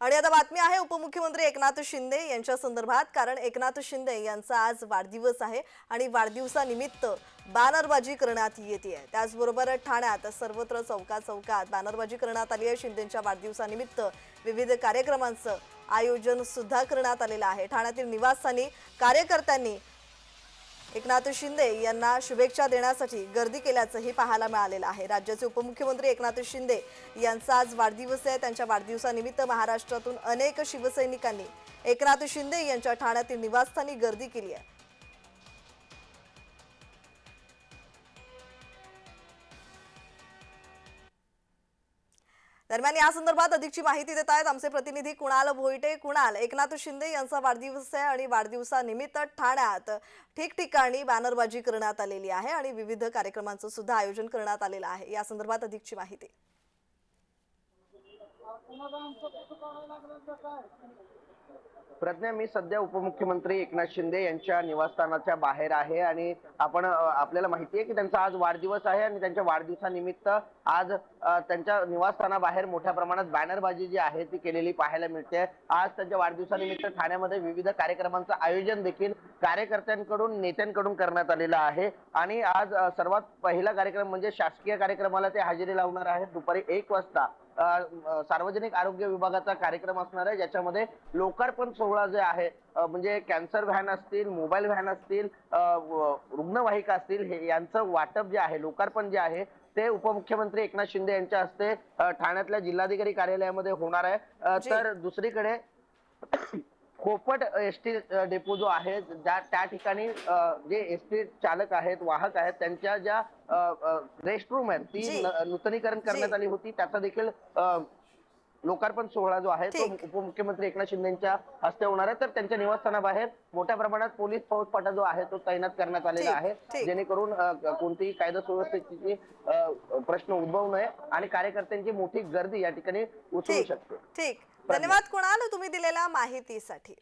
आणि आता बातमी आहे उपमुख्यमंत्री एकनाथ शिंदे यांच्या संदर्भात. कारण एकनाथ शिंदे यांचा आज वाढदिवस आहे आणि वाढदिवसानिमित्त बॅनरबाजी करण्यात येते आहे. त्याचबरोबर ठाण्यात सर्वत्र चौकात चौकात बॅनरबाजी करण्यात आली आहे. शिंदेच्या वाढदिवसानिमित्त विविध कार्यक्रमांचं आयोजन सुद्धा करण्यात आलेलं आहे. ठाण्यातील निवासस्थानी कार्यकर्त्यांनी एकनाथ शिंदे यांना शुभेच्छा देण्यासाठी गर्दी केल्याचंही पाहायला मिळालेलं आहे. राज्याचे उपमुख्यमंत्री एकनाथ शिंदे यांचा आज वाढदिवस आहे. त्यांच्या वाढदिवसानिमित्त महाराष्ट्रातून अनेक शिवसैनिकांनी एकनाथ शिंदे यांच्या ठाण्यातील निवासस्थानी गर्दी केली आहे. दरम्यान या संदर्भात अधिकची माहिती देत आहेत आमचे प्रतिनिधी कुणाल भोईटे. कुणाल एकनाथ शिंदे यांचा वाढदिवस आहे आणि वाढदिवसानिमित्त ठाण्यात ठिकठिकाणी बॅनरबाजी करण्यात आलेली आहे आणि विविध कार्यक्रमांचं सुद्धा आयोजन करण्यात आलेलं आहे. या संदर्भात अधिकची माहिती. प्रज्ञा मी सध्या उपमुख्यमंत्री एकनाथ शिंदे यांच्या निवासस्थानाच्या बाहेर आहे आणि आपण आपल्याला माहिती आहे की त्यांचा आज वाढदिवस आहे आणि त्यांच्या वाढदिवसानिमित्त आज त्यांच्या निवासस्थानाबाहेर मोठ्या प्रमाणात बॅनरबाजी जी आहे ती केलेली पाहायला मिळते. आज त्यांच्या वाढदिवसानिमित्त ठाण्यामध्ये विविध कार्यक्रमांचं आयोजन देखील कार्यकर्त्यांकडून नेत्यांकडून करण्यात आलेलं आहे. आणि आज सर्वात पहिला कार्यक्रम म्हणजे शासकीय कार्यक्रमाला ते हजेरी लावणार आहेत. दुपारी एक वाजता सार्वजनिक आरोग्य विभागाचा कार्यक्रम असणार आहे ज्याच्यामध्ये लोकार्पण सोहळा जे आहे म्हणजे कॅन्सर व्हॅन असतील मोबाईल व्हॅन असतील रुग्णवाहिका असतील हे यांचं वाटप जे आहे लोकार्पण जे आहे ते उपमुख्यमंत्री एकनाथ शिंदे यांच्या हस्ते ठाण्यातल्या जिल्हाधिकारी कार्यालयामध्ये होणार आहे. तर दुसरीकडे खोपट एस टी डेपो जो आहे ज्या त्या ठिकाणी जे एस टी चालक आहेत वाहक आहेत त्यांच्या ज्या रेस्ट रूम आहेत ती नूतनीकरण करण्यात. आली होती त्याचा देखील अ, लोकार्पण सोहळा जो आहे तो. उपमुख्यमंत्री एकनाथ शिंदेच्या हस्ते होणार आहे. तर त्यांच्या निवासस्थानाबाहेर मोठ्या प्रमाणात पोलीस फौजफाटा जो आहे तो तैनात करण्यात आलेला आहे. जेणेकरून कोणतीही कायदा सुव्यवस्थेची प्रश्न उद्भवू नये आणि कार्यकर्त्यांची मोठी गर्दी या ठिकाणी ठीक शकते. ठीक. धन्यवाद. कुणाल तुम्ही दिलेल्या माहितीसाठी?